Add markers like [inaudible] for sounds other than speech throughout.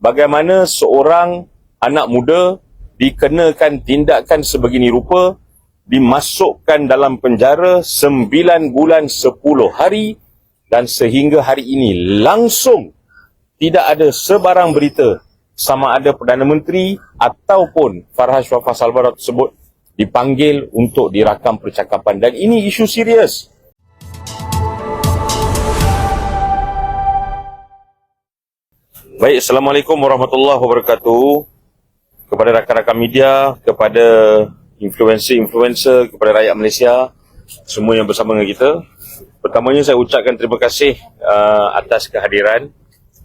bagaimana seorang anak muda dikenakan tindakan sebegini rupa dimasukkan dalam penjara 9 bulan 10 hari dan sehingga hari ini langsung tidak ada sebarang berita sama ada Perdana Menteri ataupun Farhaj Wafah Salvador tersebut dipanggil untuk dirakam percakapan dan ini isu serius. Baik, Assalamualaikum warahmatullahi wabarakatuh. Kepada rakan-rakan media, kepada influencer-influencer, kepada rakyat Malaysia, semua yang bersama dengan kita. Pertamanya saya ucapkan terima kasih uh, atas kehadiran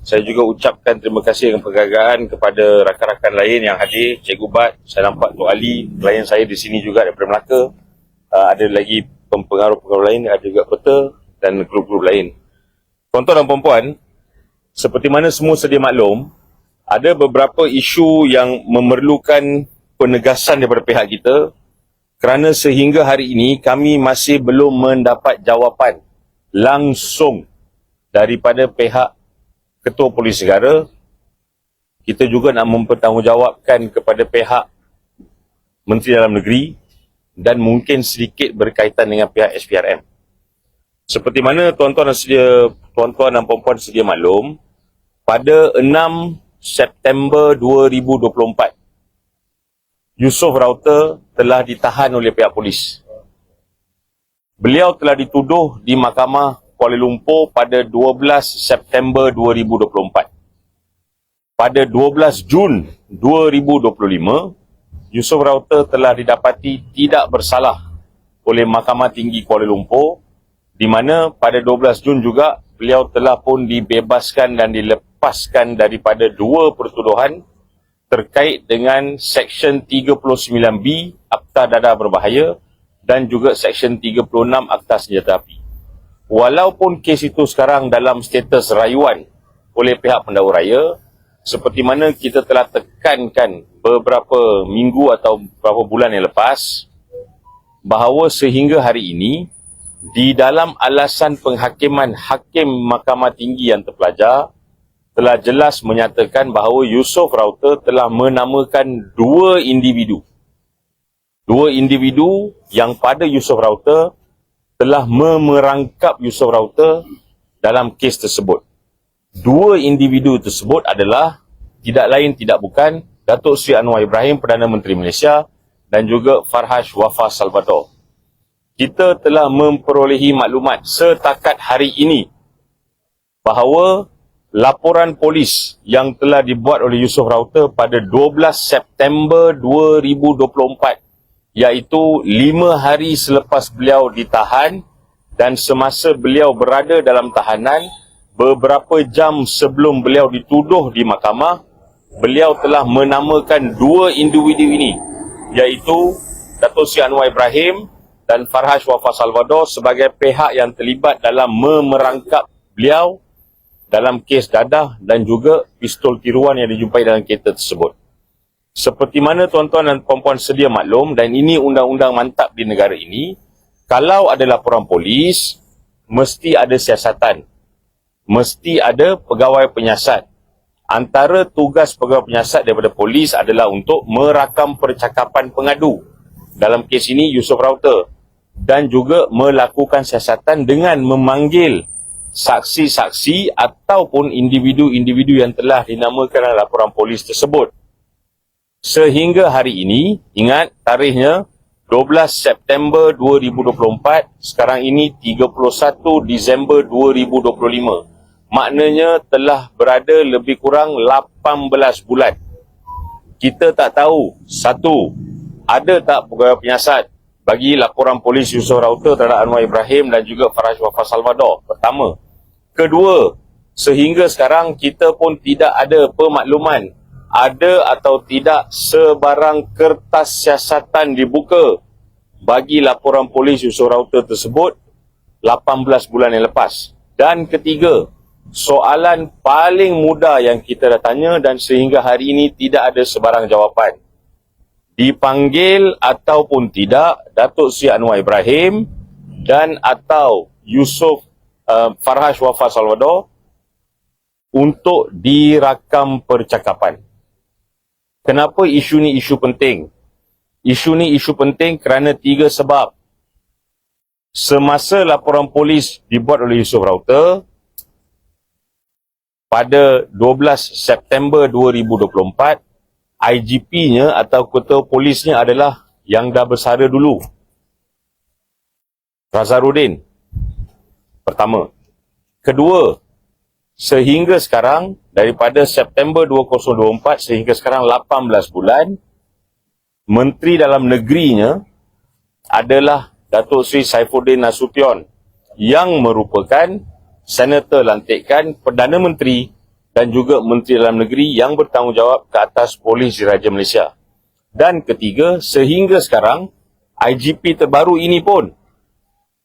saya juga ucapkan terima kasih dengan pergagaan kepada rakan-rakan lain yang hadir, Cikgu Bat, saya nampak Tok Ali, klien saya di sini juga daripada Melaka. Uh, ada lagi pengaruh-pengaruh lain, ada juga Peta dan grup-grup lain. Tuan-tuan dan puan seperti mana semua sedia maklum, ada beberapa isu yang memerlukan penegasan daripada pihak kita kerana sehingga hari ini kami masih belum mendapat jawapan langsung daripada pihak Ketua Polis Negara, kita juga nak mempertanggungjawabkan kepada pihak Menteri Dalam Negeri dan mungkin sedikit berkaitan dengan pihak SPRM. Seperti mana tuan-tuan dan sedia, tuan-tuan dan puan-puan sedia maklum, pada 6 September 2024, Yusof Rauter telah ditahan oleh pihak polis. Beliau telah dituduh di Mahkamah Kuala Lumpur pada 12 September 2024. Pada 12 Jun 2025, Yusof Rauter telah didapati tidak bersalah oleh Mahkamah Tinggi Kuala Lumpur di mana pada 12 Jun juga beliau telah pun dibebaskan dan dilepaskan daripada dua pertuduhan terkait dengan Seksyen 39B Akta Dadah Berbahaya dan juga Seksyen 36 Akta Senjata Api. Walaupun kes itu sekarang dalam status rayuan oleh pihak pendahulu raya, seperti mana kita telah tekankan beberapa minggu atau beberapa bulan yang lepas, bahawa sehingga hari ini, di dalam alasan penghakiman Hakim Mahkamah Tinggi yang terpelajar, telah jelas menyatakan bahawa Yusof Rauter telah menamakan dua individu. Dua individu yang pada Yusof Rauter telah memerangkap Yusof Rauter dalam kes tersebut. Dua individu tersebut adalah tidak lain tidak bukan Datuk Sri Anwar Ibrahim Perdana Menteri Malaysia dan juga Farhaj Wafah Salvador. Kita telah memperolehi maklumat setakat hari ini bahawa laporan polis yang telah dibuat oleh Yusof Rauter pada 12 September 2024 iaitu lima hari selepas beliau ditahan dan semasa beliau berada dalam tahanan beberapa jam sebelum beliau dituduh di mahkamah beliau telah menamakan dua individu ini iaitu Datuk Sri Anwar Ibrahim dan Farhaj Wafah Salvador sebagai pihak yang terlibat dalam memerangkap beliau dalam kes dadah dan juga pistol tiruan yang dijumpai dalam kereta tersebut. Seperti mana tuan-tuan dan puan-puan sedia maklum dan ini undang-undang mantap di negara ini, kalau ada laporan polis, mesti ada siasatan. Mesti ada pegawai penyiasat. Antara tugas pegawai penyiasat daripada polis adalah untuk merakam percakapan pengadu. Dalam kes ini Yusof Rauter dan juga melakukan siasatan dengan memanggil saksi-saksi ataupun individu-individu yang telah dinamakan dalam laporan polis tersebut sehingga hari ini, ingat tarikhnya 12 September 2024, sekarang ini 31 Disember 2025. Maknanya telah berada lebih kurang 18 bulan. Kita tak tahu, satu, ada tak pegawai penyiasat bagi laporan polis Yusof Rauter terhadap Anwar Ibrahim dan juga Faraj Wafah Salvador. Pertama. Kedua, sehingga sekarang kita pun tidak ada pemakluman ada atau tidak sebarang kertas siasatan dibuka bagi laporan polis Yusof Rauter tersebut 18 bulan yang lepas. Dan ketiga, soalan paling mudah yang kita dah tanya dan sehingga hari ini tidak ada sebarang jawapan. Dipanggil ataupun tidak Datuk Sri Anwar Ibrahim dan atau Yusof uh, Farhaj Wafah Salvador untuk dirakam percakapan. Kenapa isu ni isu penting? Isu ni isu penting kerana tiga sebab. Semasa laporan polis dibuat oleh Yusof Rauter, pada 12 September 2024, IGP-nya atau ketua polisnya adalah yang dah bersara dulu. Razarudin. Pertama. Kedua, sehingga sekarang, daripada September 2024 sehingga sekarang 18 bulan, Menteri Dalam Negerinya adalah Datuk Seri Saifuddin Nasution yang merupakan senator lantikan Perdana Menteri dan juga Menteri Dalam Negeri yang bertanggungjawab ke atas Polis Diraja Malaysia. Dan ketiga, sehingga sekarang, IGP terbaru ini pun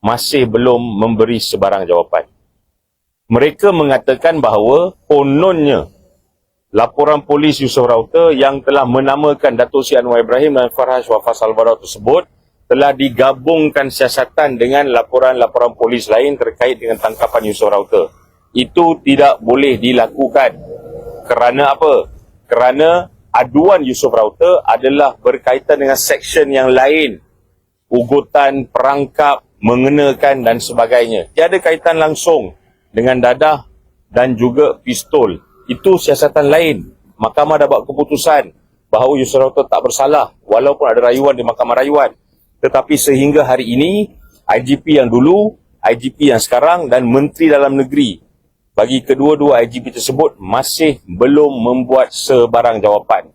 masih belum memberi sebarang jawapan. Mereka mengatakan bahawa kononnya laporan polis Yusof Rauter yang telah menamakan Datuk Sri Anwar Ibrahim dan Farhaj Wafah Salvador tersebut telah digabungkan siasatan dengan laporan-laporan polis lain terkait dengan tangkapan Yusof Rauter. Itu tidak boleh dilakukan. Kerana apa? Kerana aduan Yusof Rauter adalah berkaitan dengan seksyen yang lain. Ugutan, perangkap, mengenakan dan sebagainya. Tiada kaitan langsung dengan dadah dan juga pistol. Itu siasatan lain. Mahkamah dah buat keputusan bahawa Yusof Rauter tak bersalah walaupun ada rayuan di Mahkamah Rayuan. Tetapi sehingga hari ini, IGP yang dulu, IGP yang sekarang dan Menteri Dalam Negeri bagi kedua-dua IGP tersebut masih belum membuat sebarang jawapan.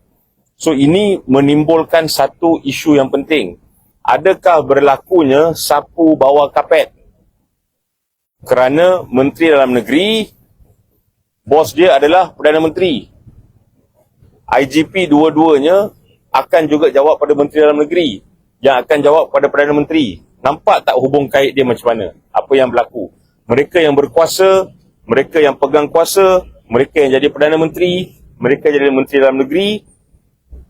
So ini menimbulkan satu isu yang penting. Adakah berlakunya sapu bawah kapet? Kerana Menteri Dalam Negeri, bos dia adalah Perdana Menteri. IGP dua-duanya akan juga jawab pada Menteri Dalam Negeri yang akan jawab kepada Perdana Menteri. Nampak tak hubung kait dia macam mana? Apa yang berlaku? Mereka yang berkuasa, mereka yang pegang kuasa, mereka yang jadi Perdana Menteri, mereka jadi Menteri Dalam Negeri,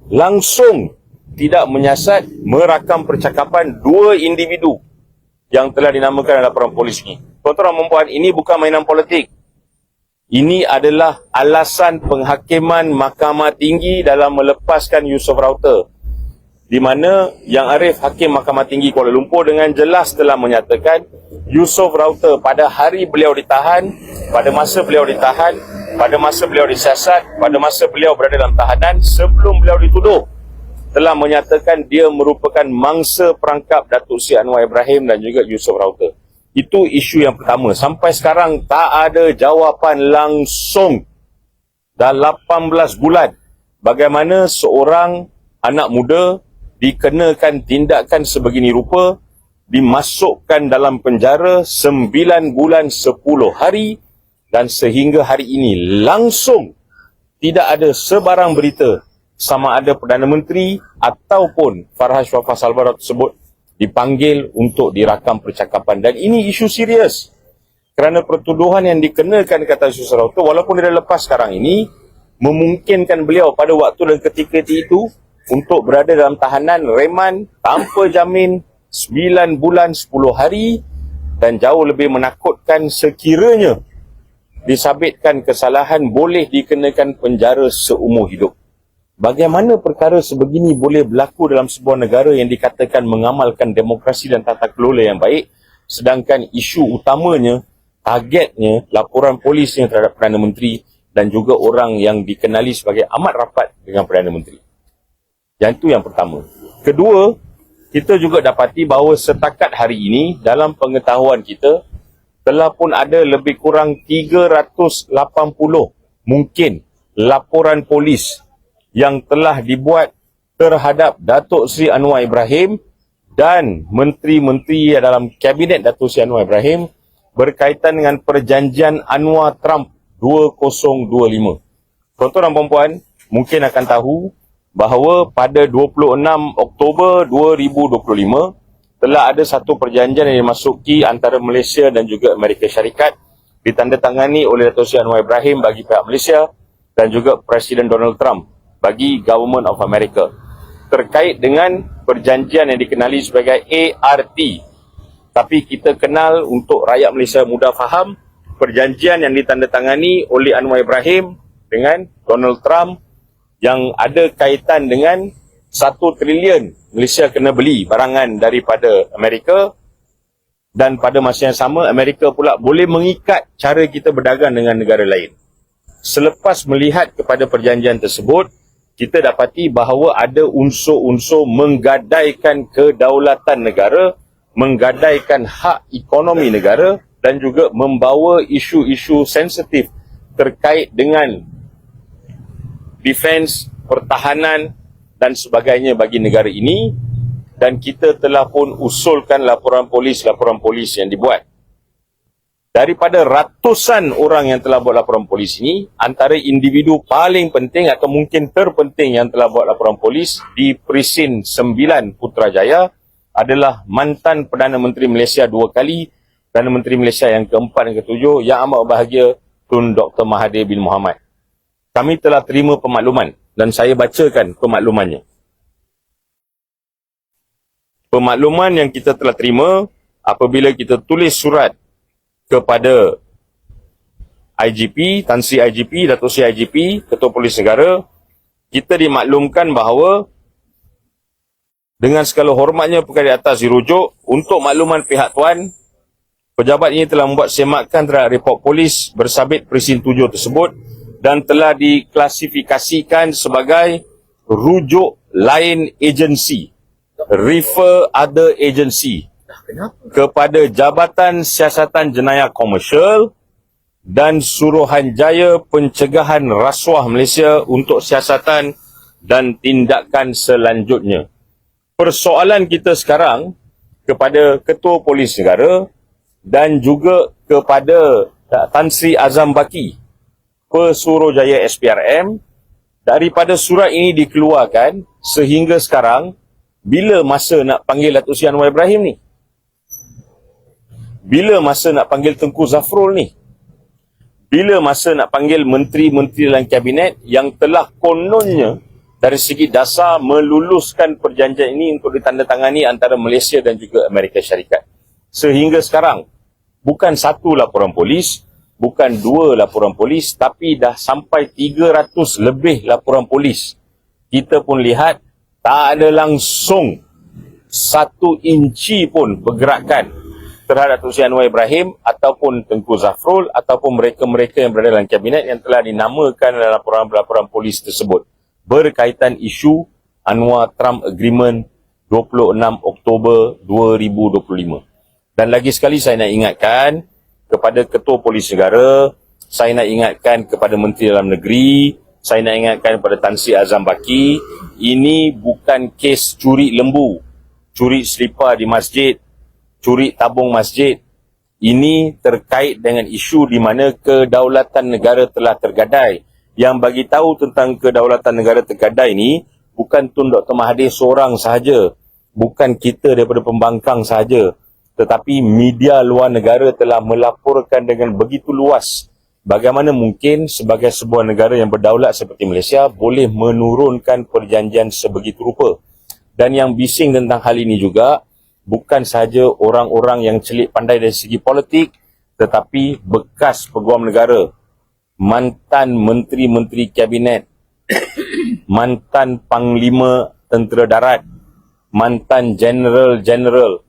langsung tidak menyiasat merakam percakapan dua individu yang telah dinamakan laporan polis ini. Tuan-tuan dan puan ini bukan mainan politik. Ini adalah alasan penghakiman Mahkamah Tinggi dalam melepaskan Yusof Rauter di mana Yang Arif Hakim Mahkamah Tinggi Kuala Lumpur dengan jelas telah menyatakan Yusof Rauter pada hari beliau ditahan, pada masa beliau ditahan, pada masa beliau disiasat, pada masa beliau berada dalam tahanan sebelum beliau dituduh telah menyatakan dia merupakan mangsa perangkap Datuk Seri Anwar Ibrahim dan juga Yusof Rauter. Itu isu yang pertama. Sampai sekarang tak ada jawapan langsung dah 18 bulan bagaimana seorang anak muda dikenakan tindakan sebegini rupa dimasukkan dalam penjara 9 bulan 10 hari dan sehingga hari ini langsung tidak ada sebarang berita sama ada Perdana Menteri ataupun Farhaj Wafah Salvador tersebut dipanggil untuk dirakam percakapan dan ini isu serius kerana pertuduhan yang dikenakan kata Yusuf walaupun dia lepas sekarang ini memungkinkan beliau pada waktu dan ketika itu untuk berada dalam tahanan reman tanpa jamin 9 bulan 10 hari dan jauh lebih menakutkan sekiranya disabitkan kesalahan boleh dikenakan penjara seumur hidup. Bagaimana perkara sebegini boleh berlaku dalam sebuah negara yang dikatakan mengamalkan demokrasi dan tata kelola yang baik sedangkan isu utamanya, targetnya laporan polis yang terhadap Perdana Menteri dan juga orang yang dikenali sebagai amat rapat dengan Perdana Menteri. Yang itu yang pertama. Kedua, kita juga dapati bahawa setakat hari ini dalam pengetahuan kita telah pun ada lebih kurang 380 mungkin laporan polis yang telah dibuat terhadap Datuk Seri Anwar Ibrahim dan menteri-menteri dalam kabinet Datuk Seri Anwar Ibrahim berkaitan dengan perjanjian Anwar Trump 2025. Tuan-tuan dan puan-puan mungkin akan tahu bahawa pada 26 Oktober 2025 telah ada satu perjanjian yang dimasuki antara Malaysia dan juga Amerika Syarikat ditandatangani oleh Dato' Sri Anwar Ibrahim bagi pihak Malaysia dan juga Presiden Donald Trump bagi Government of America terkait dengan perjanjian yang dikenali sebagai ART tapi kita kenal untuk rakyat Malaysia mudah faham perjanjian yang ditandatangani oleh Anwar Ibrahim dengan Donald Trump yang ada kaitan dengan 1 trilion Malaysia kena beli barangan daripada Amerika dan pada masa yang sama Amerika pula boleh mengikat cara kita berdagang dengan negara lain. Selepas melihat kepada perjanjian tersebut, kita dapati bahawa ada unsur-unsur menggadaikan kedaulatan negara, menggadaikan hak ekonomi negara dan juga membawa isu-isu sensitif terkait dengan defense, pertahanan dan sebagainya bagi negara ini. Dan kita telah pun usulkan laporan polis laporan polis yang dibuat daripada ratusan orang yang telah buat laporan polis ini, antara individu paling penting atau mungkin terpenting yang telah buat laporan polis di Presin 9 Putrajaya adalah mantan Perdana Menteri Malaysia dua kali, Perdana Menteri Malaysia yang keempat dan ketujuh yang amat bahagia Tun Dr. Mahathir bin Mohamad. Kami telah terima pemakluman dan saya bacakan pemaklumannya. Pemakluman yang kita telah terima apabila kita tulis surat kepada IGP, Tan Sri IGP, Datuk Sri IGP, Ketua Polis Negara, kita dimaklumkan bahawa dengan segala hormatnya perkara di atas dirujuk untuk makluman pihak tuan, pejabat ini telah membuat semakan terhadap report polis bersabit presin 7 tersebut dan telah diklasifikasikan sebagai rujuk lain agensi, refer other agency kepada Jabatan Siasatan Jenayah Komersial dan Suruhanjaya Pencegahan Rasuah Malaysia untuk siasatan dan tindakan selanjutnya. Persoalan kita sekarang kepada Ketua Polis Negara dan juga kepada Tan Sri Azam Baki, Pesuruhjaya SPRM, daripada surat ini dikeluarkan sehingga sekarang, bila masa nak panggil Datuk Sri Anwar Ibrahim ni? Bila masa nak panggil Tengku Zafrul ni? Bila masa nak panggil menteri-menteri dalam kabinet yang telah kononnya dari segi dasar meluluskan perjanjian ini untuk ditandatangani antara Malaysia dan juga Amerika Syarikat. Sehingga sekarang, bukan satu laporan polis, bukan dua laporan polis, tapi dah sampai 300 lebih laporan polis. Kita pun lihat, tak ada langsung satu inci pun pergerakan terhadap Tun Sri Anwar Ibrahim ataupun Tengku Zafrul ataupun mereka-mereka yang berada dalam kabinet yang telah dinamakan dalam laporan-laporan polis tersebut berkaitan isu Anwar Trump Agreement 26 Oktober 2025. Dan lagi sekali saya nak ingatkan kepada Ketua Polis Negara, saya nak ingatkan kepada Menteri Dalam Negeri, saya nak ingatkan kepada Tan Sri Azam Baki, ini bukan kes curi lembu, curi selipar di masjid curi tabung masjid ini terkait dengan isu di mana kedaulatan negara telah tergadai. Yang bagi tahu tentang kedaulatan negara tergadai ini bukan Tun Dr. Mahathir seorang sahaja. Bukan kita daripada pembangkang sahaja. Tetapi media luar negara telah melaporkan dengan begitu luas bagaimana mungkin sebagai sebuah negara yang berdaulat seperti Malaysia boleh menurunkan perjanjian sebegitu rupa. Dan yang bising tentang hal ini juga, bukan sahaja orang-orang yang celik pandai dari segi politik tetapi bekas peguam negara. Mantan menteri-menteri kabinet. [coughs] Mantan panglima tentera darat. Mantan general-general.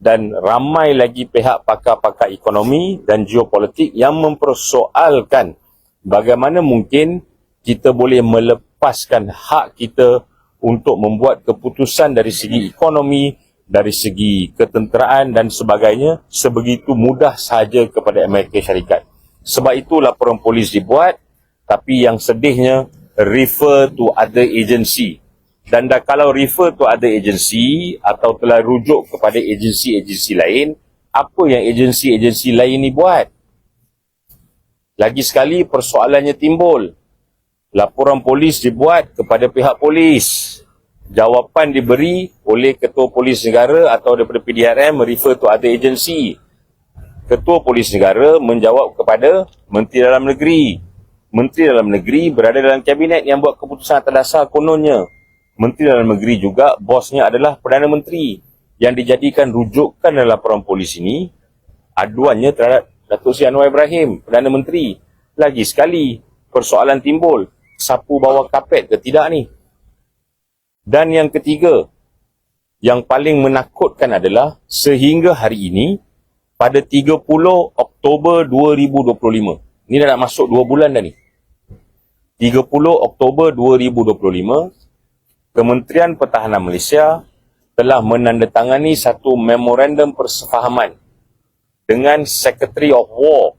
Dan ramai lagi pihak pakar-pakar ekonomi dan geopolitik yang mempersoalkan bagaimana mungkin kita boleh melepaskan hak kita untuk membuat keputusan dari segi ekonomi dari segi ketenteraan dan sebagainya sebegitu mudah saja kepada Amerika Syarikat. Sebab itu laporan polis dibuat tapi yang sedihnya refer to other agency. Dan dah kalau refer to other agency atau telah rujuk kepada agensi-agensi lain, apa yang agensi-agensi lain ni buat? Lagi sekali persoalannya timbul. Laporan polis dibuat kepada pihak polis jawapan diberi oleh Ketua Polis Negara atau daripada PDRM refer to other agency. Ketua Polis Negara menjawab kepada Menteri Dalam Negeri. Menteri Dalam Negeri berada dalam kabinet yang buat keputusan atas dasar kononnya. Menteri Dalam Negeri juga bosnya adalah Perdana Menteri yang dijadikan rujukan dalam laporan polis ini aduannya terhadap Datuk Seri Anwar Ibrahim, Perdana Menteri. Lagi sekali persoalan timbul, sapu bawah kapet ke tidak ni? Dan yang ketiga, yang paling menakutkan adalah sehingga hari ini, pada 30 Oktober 2025, ni dah nak masuk 2 bulan dah ni. 30 Oktober 2025, Kementerian Pertahanan Malaysia telah menandatangani satu memorandum persefahaman dengan Secretary of War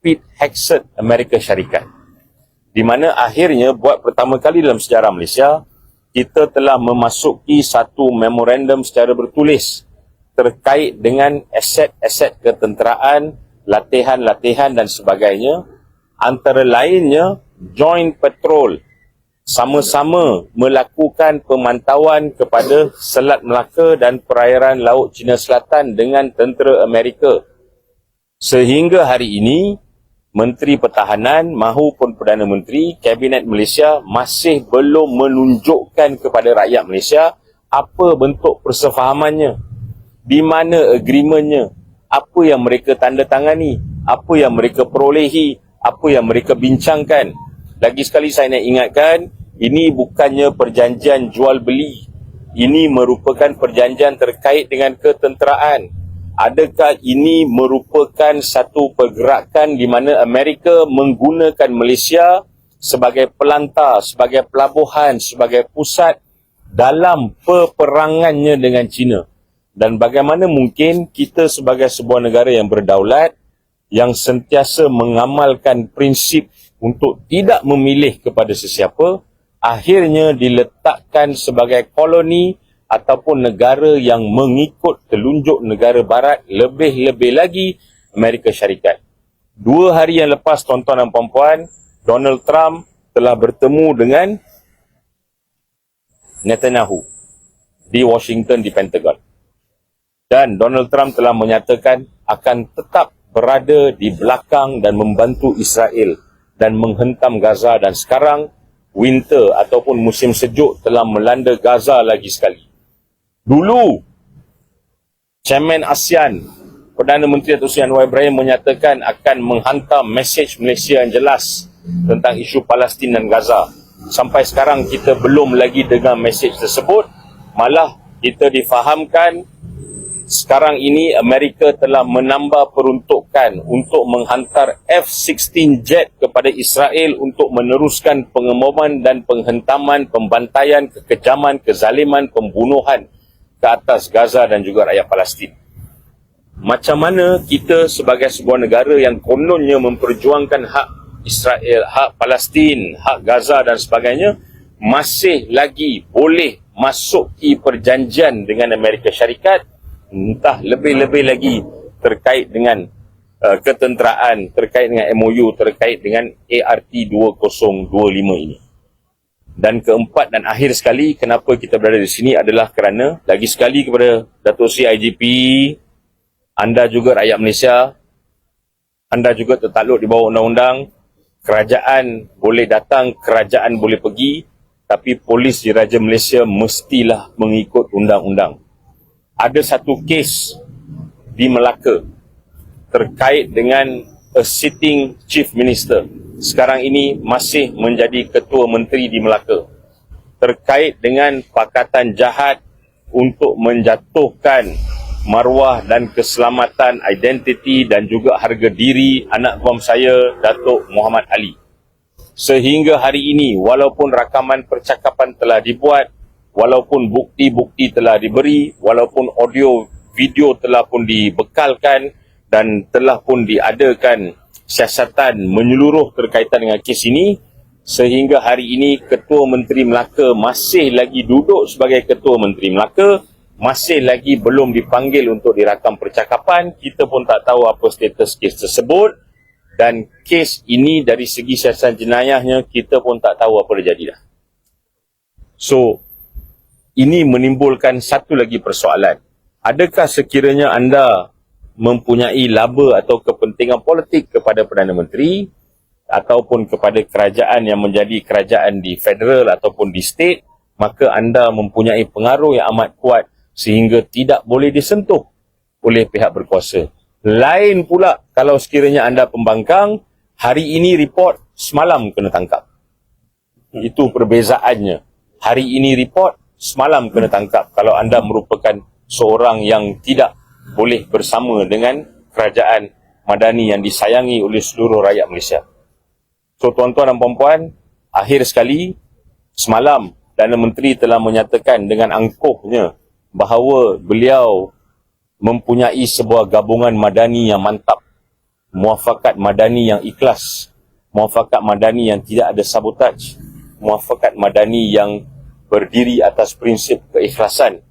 Pete Hegseth Amerika Syarikat. Di mana akhirnya buat pertama kali dalam sejarah Malaysia, kita telah memasuki satu memorandum secara bertulis terkait dengan aset-aset ketenteraan, latihan-latihan dan sebagainya. Antara lainnya, joint patrol sama-sama melakukan pemantauan kepada Selat Melaka dan perairan Laut Cina Selatan dengan tentera Amerika. Sehingga hari ini, Menteri Pertahanan mahupun Perdana Menteri Kabinet Malaysia masih belum menunjukkan kepada rakyat Malaysia apa bentuk persefahamannya, di mana agreementnya, apa yang mereka tanda tangani, apa yang mereka perolehi, apa yang mereka bincangkan. Lagi sekali saya nak ingatkan, ini bukannya perjanjian jual beli. Ini merupakan perjanjian terkait dengan ketenteraan. Adakah ini merupakan satu pergerakan di mana Amerika menggunakan Malaysia sebagai pelantar, sebagai pelabuhan, sebagai pusat dalam peperangannya dengan China? Dan bagaimana mungkin kita sebagai sebuah negara yang berdaulat yang sentiasa mengamalkan prinsip untuk tidak memilih kepada sesiapa, akhirnya diletakkan sebagai koloni ataupun negara yang mengikut telunjuk negara barat lebih-lebih lagi Amerika Syarikat. Dua hari yang lepas tuan-tuan dan puan-puan, Donald Trump telah bertemu dengan Netanyahu di Washington di Pentagon. Dan Donald Trump telah menyatakan akan tetap berada di belakang dan membantu Israel dan menghentam Gaza dan sekarang winter ataupun musim sejuk telah melanda Gaza lagi sekali. Dulu, Chairman ASEAN, Perdana Menteri Datuk Seri Anwar Ibrahim menyatakan akan menghantar mesej Malaysia yang jelas tentang isu Palestin dan Gaza. Sampai sekarang kita belum lagi dengar mesej tersebut, malah kita difahamkan sekarang ini Amerika telah menambah peruntukan untuk menghantar F-16 jet kepada Israel untuk meneruskan pengeboman dan penghentaman, pembantaian, kekejaman, kezaliman, pembunuhan ke atas Gaza dan juga rakyat Palestin. Macam mana kita sebagai sebuah negara yang kononnya memperjuangkan hak Israel, hak Palestin, hak Gaza dan sebagainya masih lagi boleh masuki perjanjian dengan Amerika Syarikat entah lebih-lebih lagi terkait dengan uh, ketenteraan, terkait dengan MOU, terkait dengan ART 2025 ini. Dan keempat dan akhir sekali, kenapa kita berada di sini adalah kerana lagi sekali kepada Datuk Seri IGP, anda juga rakyat Malaysia, anda juga tertakluk di bawah undang-undang, kerajaan boleh datang, kerajaan boleh pergi, tapi polis di Raja Malaysia mestilah mengikut undang-undang. Ada satu kes di Melaka terkait dengan a sitting chief minister sekarang ini masih menjadi ketua menteri di Melaka. Terkait dengan pakatan jahat untuk menjatuhkan maruah dan keselamatan identiti dan juga harga diri anak bom saya Datuk Muhammad Ali. Sehingga hari ini walaupun rakaman percakapan telah dibuat walaupun bukti-bukti telah diberi, walaupun audio video telah pun dibekalkan dan telah pun diadakan siasatan menyeluruh terkaitan dengan kes ini, sehingga hari ini Ketua Menteri Melaka masih lagi duduk sebagai Ketua Menteri Melaka, masih lagi belum dipanggil untuk dirakam percakapan, kita pun tak tahu apa status kes tersebut dan kes ini dari segi siasatan jenayahnya kita pun tak tahu apa yang jadi dah. So, ini menimbulkan satu lagi persoalan. Adakah sekiranya anda mempunyai laba atau kepentingan politik kepada Perdana Menteri ataupun kepada kerajaan yang menjadi kerajaan di federal ataupun di state, maka anda mempunyai pengaruh yang amat kuat sehingga tidak boleh disentuh oleh pihak berkuasa. Lain pula kalau sekiranya anda pembangkang, hari ini report, semalam kena tangkap. Itu perbezaannya. Hari ini report, semalam kena tangkap. Kalau anda merupakan seorang yang tidak boleh bersama dengan kerajaan madani yang disayangi oleh seluruh rakyat Malaysia. So tuan-tuan dan puan-puan, akhir sekali, semalam Perdana Menteri telah menyatakan dengan angkuhnya bahawa beliau mempunyai sebuah gabungan madani yang mantap, muafakat madani yang ikhlas, muafakat madani yang tidak ada sabotaj, muafakat madani yang berdiri atas prinsip keikhlasan.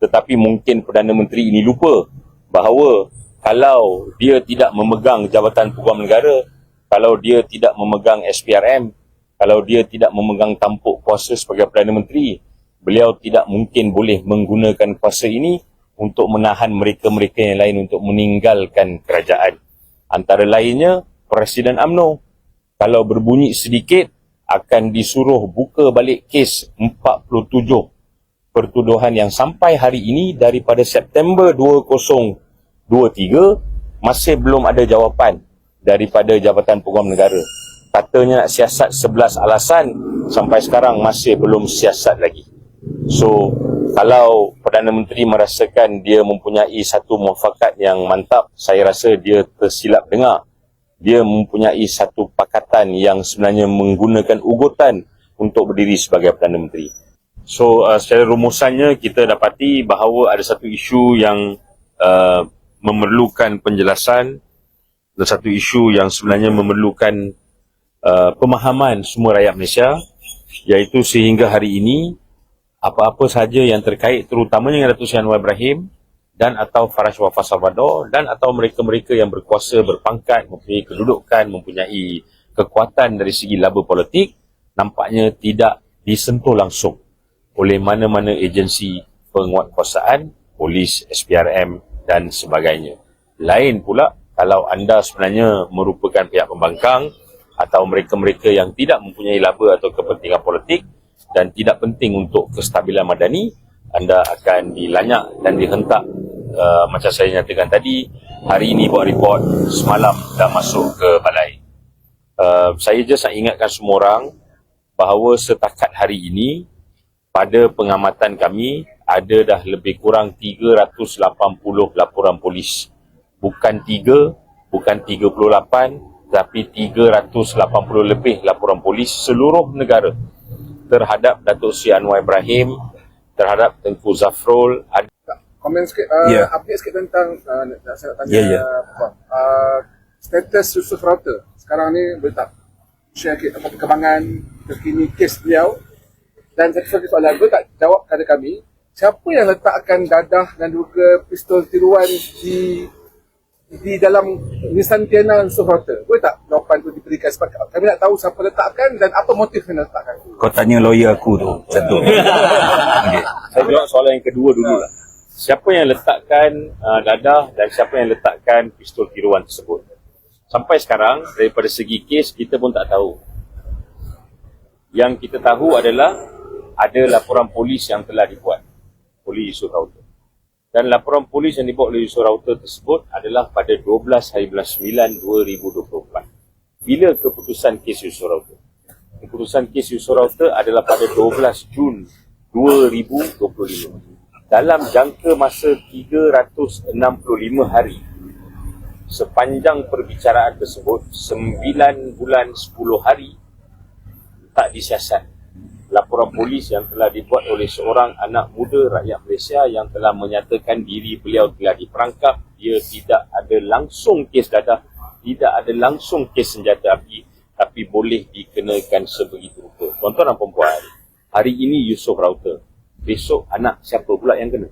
Tetapi mungkin Perdana Menteri ini lupa bahawa kalau dia tidak memegang Jabatan Peguam Negara, kalau dia tidak memegang SPRM, kalau dia tidak memegang tampuk kuasa sebagai Perdana Menteri, beliau tidak mungkin boleh menggunakan kuasa ini untuk menahan mereka-mereka yang lain untuk meninggalkan kerajaan. Antara lainnya, Presiden AMNO. Kalau berbunyi sedikit, akan disuruh buka balik kes 47 pertuduhan yang sampai hari ini daripada September 2023 masih belum ada jawapan daripada Jabatan Peguam Negara. Katanya nak siasat 11 alasan sampai sekarang masih belum siasat lagi. So, kalau Perdana Menteri merasakan dia mempunyai satu muafakat yang mantap, saya rasa dia tersilap dengar. Dia mempunyai satu pakatan yang sebenarnya menggunakan ugutan untuk berdiri sebagai Perdana Menteri. So, uh, secara rumusannya kita dapati bahawa ada satu isu yang uh, memerlukan penjelasan dan satu isu yang sebenarnya memerlukan uh, pemahaman semua rakyat Malaysia iaitu sehingga hari ini apa-apa saja yang terkait terutamanya dengan Datuk Seri Anwar Ibrahim dan atau Faraj Wafa Salvador dan atau mereka-mereka yang berkuasa, berpangkat, mempunyai kedudukan, mempunyai kekuatan dari segi laba politik nampaknya tidak disentuh langsung oleh mana-mana agensi penguatkuasaan, polis, SPRM dan sebagainya. Lain pula kalau anda sebenarnya merupakan pihak pembangkang atau mereka-mereka yang tidak mempunyai laba atau kepentingan politik dan tidak penting untuk kestabilan madani anda akan dilanyak dan dihentak uh, macam saya nyatakan tadi hari ini buat report semalam dah masuk ke balai uh, saya je nak ingatkan semua orang bahawa setakat hari ini pada pengamatan kami ada dah lebih kurang 380 laporan polis bukan 3 bukan 38 tapi 380 lebih laporan polis seluruh negara terhadap Datuk Sri Anwar Ibrahim, terhadap Tengku Zafrul. Ada... Komen sikit, uh, yeah. update sikit tentang, uh, nak saya tanya, yeah, yeah. Uh, uh, status Yusuf Router. Sekarang ni boleh tak share sikit apa perkembangan terkini kes beliau. Dan satu soalan, boleh tak jawab kepada kami, siapa yang letakkan dadah dan juga pistol tiruan di di dalam Nissan Tiana Suhrota. Boleh tak jawapan tu diberikan sebab kami nak tahu siapa letakkan dan apa motif yang letakkan. Kau tanya lawyer aku tu. Satu. [laughs] okay. Saya jawab soalan yang kedua dulu lah. Siapa yang letakkan uh, dadah dan siapa yang letakkan pistol tiruan tersebut? Sampai sekarang, daripada segi kes, kita pun tak tahu. Yang kita tahu adalah ada laporan polis yang telah dibuat. Polis Yusuf Rauta. Dan laporan polis yang dibuat oleh Yusuf Rauter tersebut adalah pada 12 hari bulan 9 2024. Bila keputusan kes Yusuf Rauter? Keputusan kes Yusuf Rauter adalah pada 12 Jun 2025. Dalam jangka masa 365 hari sepanjang perbicaraan tersebut 9 bulan 10 hari tak disiasat laporan polis yang telah dibuat oleh seorang anak muda rakyat Malaysia yang telah menyatakan diri beliau telah diperangkap. Dia tidak ada langsung kes dadah tidak ada langsung kes senjata api tapi boleh dikenakan sebegitu rupa. Tuan-tuan dan perempuan hari ini Yusof Rauter. Besok anak siapa pula yang kena